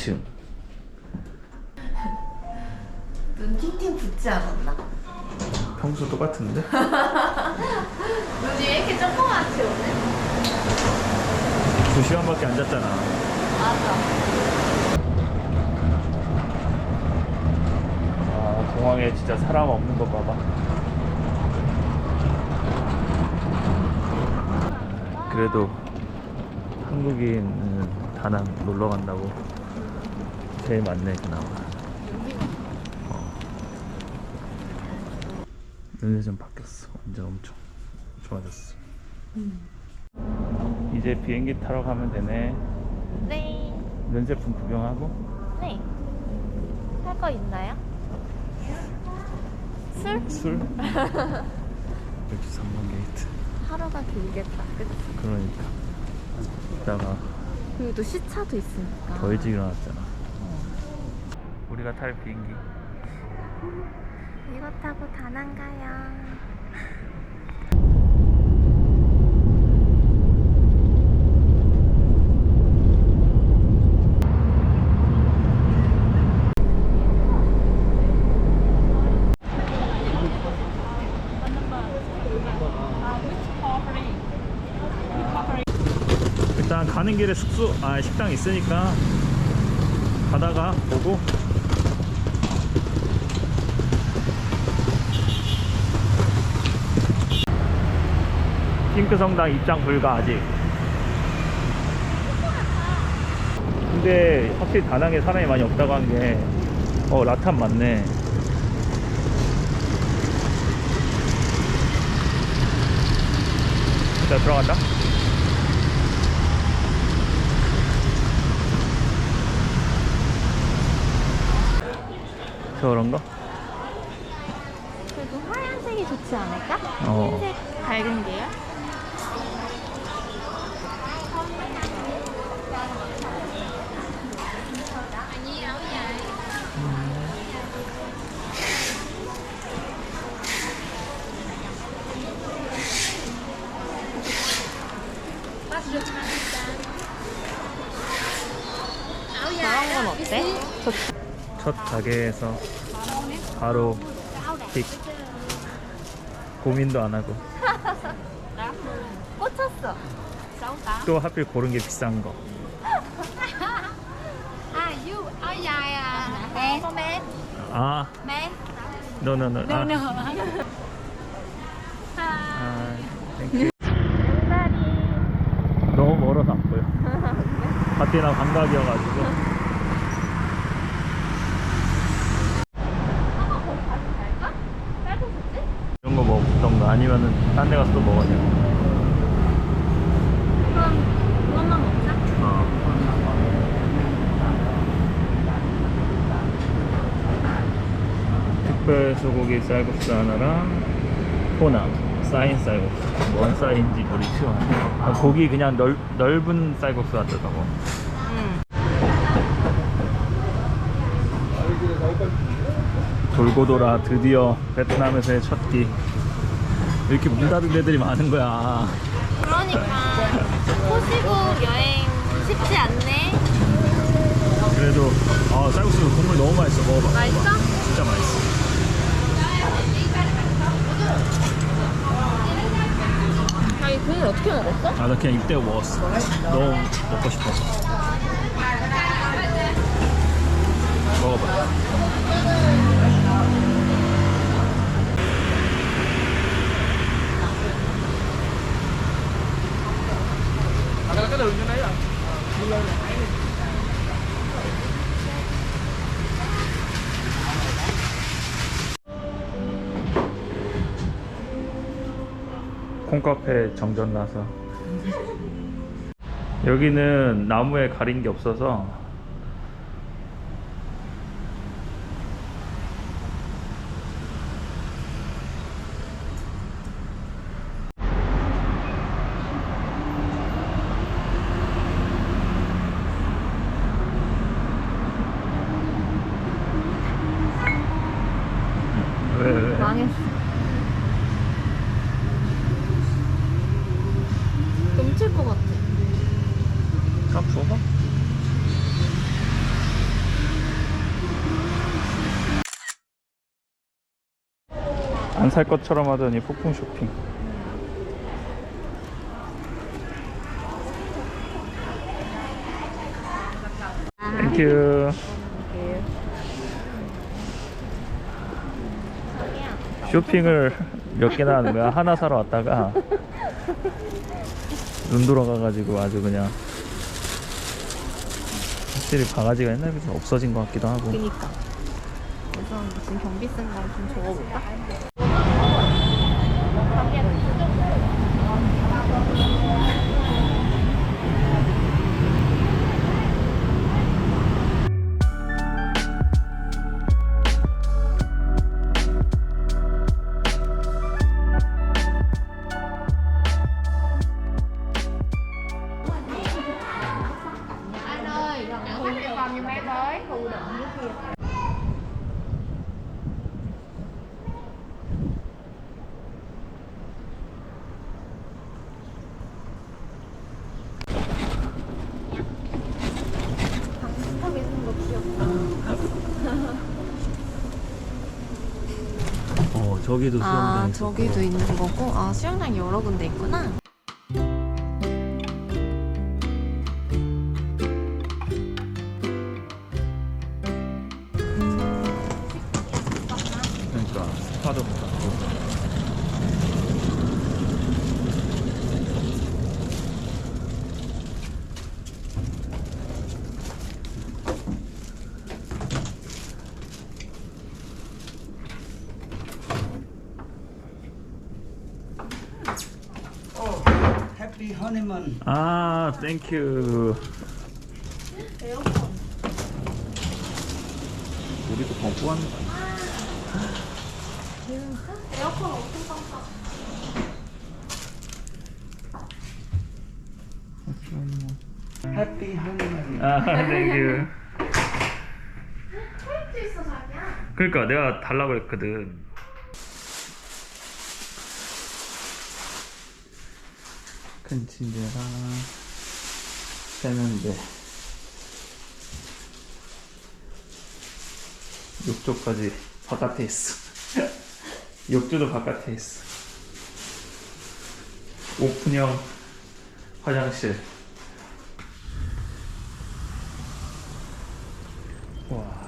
2층. 눈 팅팅 붓지 않았나? 평소 똑같은데? 눈이 왜 이렇게 조그맣지 오늘? 2시간밖에 안 잤잖아. 맞아. 아, 공항에 진짜 사람 없는 거 봐봐. 그래도 한국인은 다낭 놀러 간다고 제일 많네, 그나마. 어. 눈이 좀 바뀌었어. 완전 엄청 좋아졌어. 이제 비행기 타러 가면 되네. 네. 면세품 구경하고. 네. 살 거 있나요? 술? 술? 역시 3번 게이트. 하루가 길겠다. 그치? 그러니까. 이따가 그리고 또 시차도 있으니까. 더 일찍 일어났잖아. 우리가 탈 비행기. 이거 타고 다낭 가요. 일단 가는 길에 숙소, 아, 식당 있으니까 가다가 보고. 핑크 성당 입장 불가 아직. 근데 확실히 다낭에 사람이 많이 없다고 한 게, 어, 라탄 많네. 자, 들어간다. 저런 거? 그래도 하얀색이 좋지 않을까? 어. 흰색 밝은 게요? 저런 건 어때? 좋 첫 가게에서 바로 픽 고민도 안 하고 꽂혔어. 또 하필 고른 게 비싼 거 À, you áo dài à? Mẹ. Con bé. 아, Mẹ. 너너너 아, no. 아, 땡큐. 양다리. 너무 멀어서 안 보여 바티나 감각이어가지고 이런 거 먹던가 아니면은 딴 데 가서 또돼 그럼 그것만 먹자. 어. 특별 소고기 쌀국수 하나랑 토남 사인 쌀국수 뭔 쌀인지 모르겠죠 아, 고기 그냥 넓, 넓은 쌀국수 같더라고 응. 돌고 돌아 드디어 베트남에서의 첫끼 이렇게 문 닫은 데들이 많은 거야. 그러니까 호시국 여행 쉽지 않네. 그래도 아, 쌀국수 국물 너무 맛있어. 먹어봐. 맛있어? 진짜 맛있어. 아니 그걸 어떻게 먹었어? 아 나 그냥 입대고 먹었어. 너무 먹고 싶어서. 먹어봐 콩카페 정전 나서 여기는 나무에 가린 게 없어서 망했어. 넘칠 것 같아. 까부어봐. 안 살 것처럼 하더니 폭풍 쇼핑. 땡큐. 쇼핑을 몇 개나 하는 거야? 하나 사러 왔다가 눈 돌아가가지고 아주 그냥 확실히 바가지가 옛날에 비해서 없어진 것 같기도 하고 그니까. 그래서 무슨 경비 쓴 거 좀 적어볼까? Con như bé với 귀엽다 어 저기도 수영장 아 있었고. 저기도 있는 거고? 아 수영장 여러 군데 있구나 그러니까 스파도 같고 Oh, happy honeymoon. 아 땡큐 에어컨 우리도 벙꾸한 에어컨 엄청 깜짝 Happy honeymoon. 아 땡큐 케이크 있어 자기야? 그러니까 내가 달라고 했거든. 큰 침대랑 세면대. 욕조까지 바깥에 있어. 욕조도 바깥에 있어. 오픈형 화장실 哇！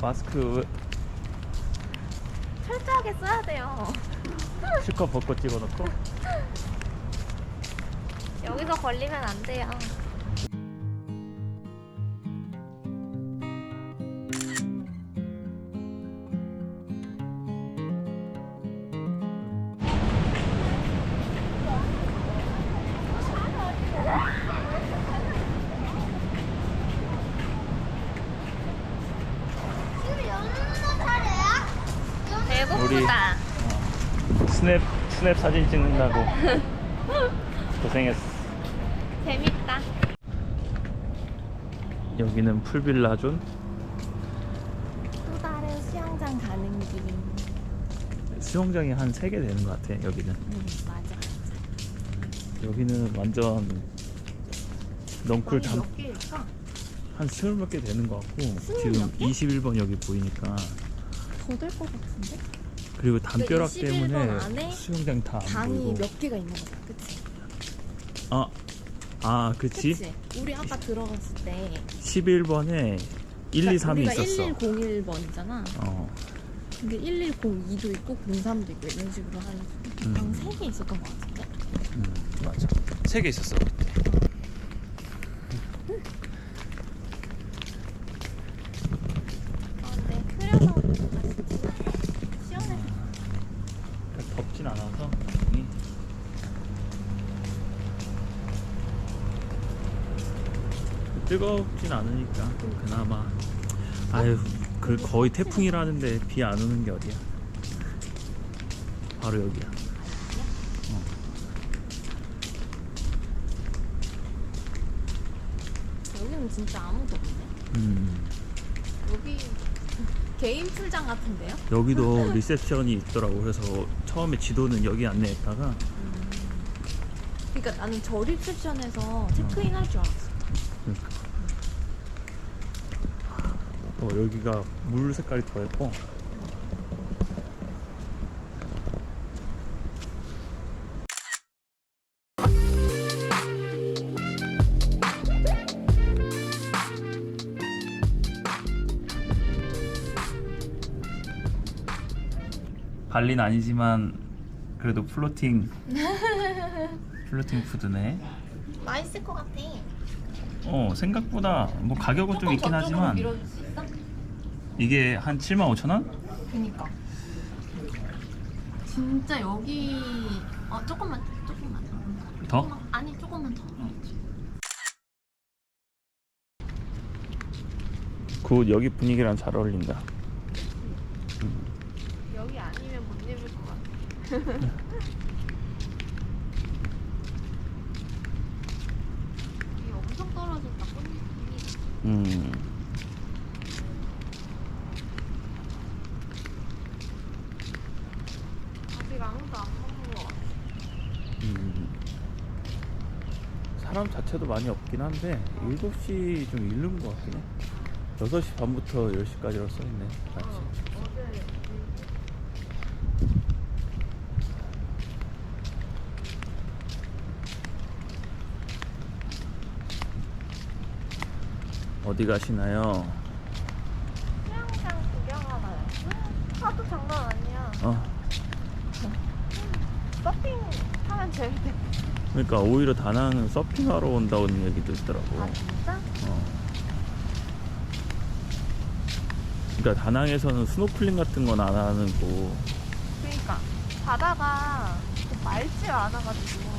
마스크 철저하게 써야 돼요. 실컷 벗고 찍어놓고? 여기서 걸리면 안 돼요 스냅 스냅 사진 찍는다고 고생했어. 재밌다 여기는 풀빌라존. 또 다른 수영장 가는 길 수영장이 한 세 개 되는 것 같아. 여기는. 응 맞아 여기는 완전 넝쿨 개일까? 한 스물 몇 개 되는 것 같고 지금 몇 개? 21번 여기 보이니까 더 될 것 같은데? 그리고 담벼락 21번 때문에 안에 수영장 다 안 방이 보이고 몇 개가 있는 거야 그치? 아, 아 그치? 그치? 우리 아까 들어갔을 때 11번에 1, 2, 3이 우리가 있었어 1101번이잖아 어. 근데 1102도 있고 03도 있고 이런 식으로 한 음. 방 3개 있었던 것 같은데? 음, 맞아 세 개 있었어 뜨겁진 않으니까 그나마 아유 그 거의 태풍이라는데 비 안 오는 게 어디야 바로 여기야. 여기는 진짜 아무도 없네. 음. 여기 개인 풀장 같은데요? 여기도 리셉션이 있더라고. 그래서 처음에 지도는 여기 안내했다가 그러니까 나는 저 리셉션에서 체크인 할 줄 알았어. 그러니까. 어, 여기가 물 색깔이 더 예뻐. 발리는 아니지만 그래도 플로팅 플로팅 푸드네. 맛있을 것 같아. 어 생각보다 뭐 가격은 좀 있긴 저쪽으로 하지만 있어? 이게 한 7만 5천 원? 그니까. 진짜 여기 어 조금만 조금만 더? 아니 조금만 더. 그 여기 분위기랑 잘 어울린다. 여기 아니면 못 입을 것 같아. 여기 엄청 떨어진다. 꽃잎이. 음. 아직 아무도 안 먹는 것 같아. 음. 사람 자체도 많이 없긴 한데 7시 좀 이른 것 같긴 해. 6시 반부터 10시까지로 써있네. 같이. 어제 어디 가시나요? 수영장 구경하러요. 파도 장난 아니야. 어. 서핑 하면 재밌대. 그러니까 오히려 다낭은 서핑하러 온다는 얘기도 있더라고. 아 진짜? 어. 그러니까 다낭에서는 스노클링 같은 건 안 하는 거. 그러니까 바다가 좀 맑지 않아가지고.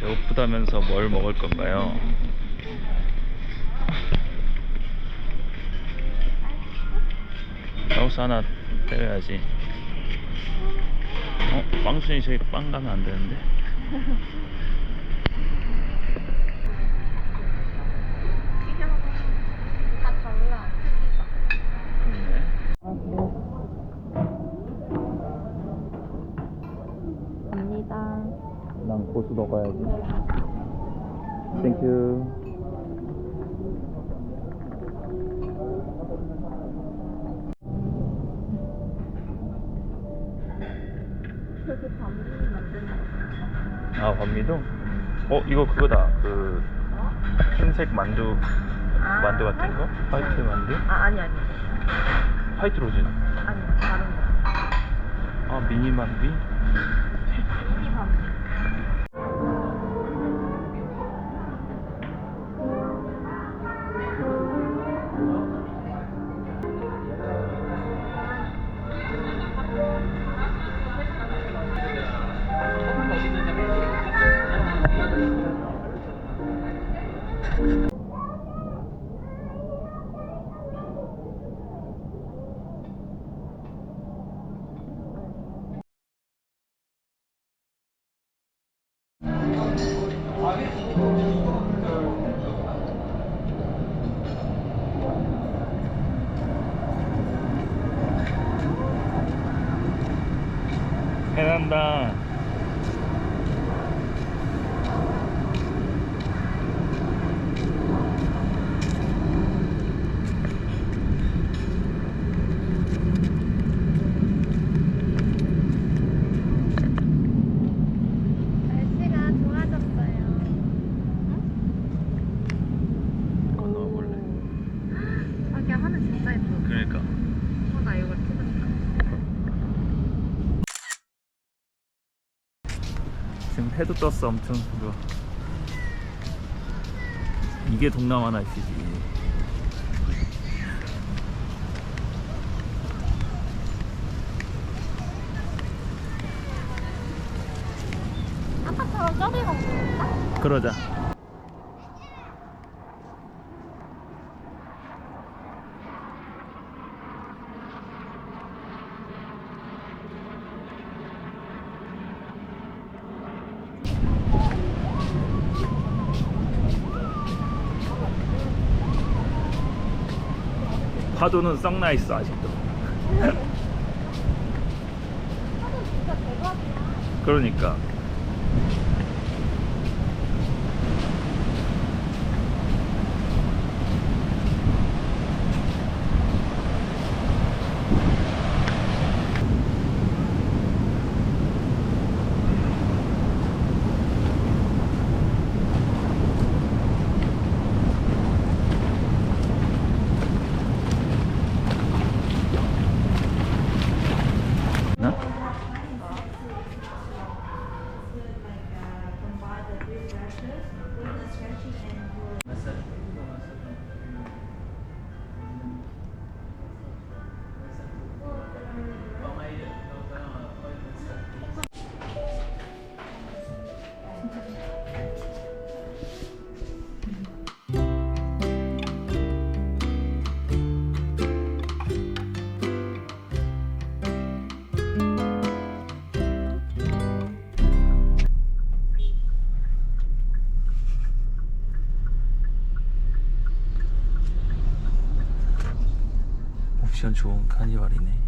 배고프다면서 뭘 먹을 건가요? 마우스 하나 때려야지. 어? 빵순이 저기 빵 가면 안 되는데. 다 달라. 그러네. 갑니다. 난 고수 먹어야지. 땡큐. 그렇게 밤이 만드는 거. 아, 반미도? 어, 이거 그거다. 그 흰색 만두 만두 같은 거? 화이트 만두? 아 아니 아니 화이트 로진. 아니 다른 거. 아, 미니 만두? 해난다. 날씨가 좋아졌어요. 건너볼래? 자기 하늘 진짜 예뻐. 그러니까. 어, 나 이거 찍었다. 지금 해도 떴어 엄청 좋아. 이게 동남아 날씨지. 아까처럼 저기 가볼까? 그러자. 파도는 썩나 있어 아직도. 진짜 대박이야. 그러니까. 옵션 좋은 카니발이네.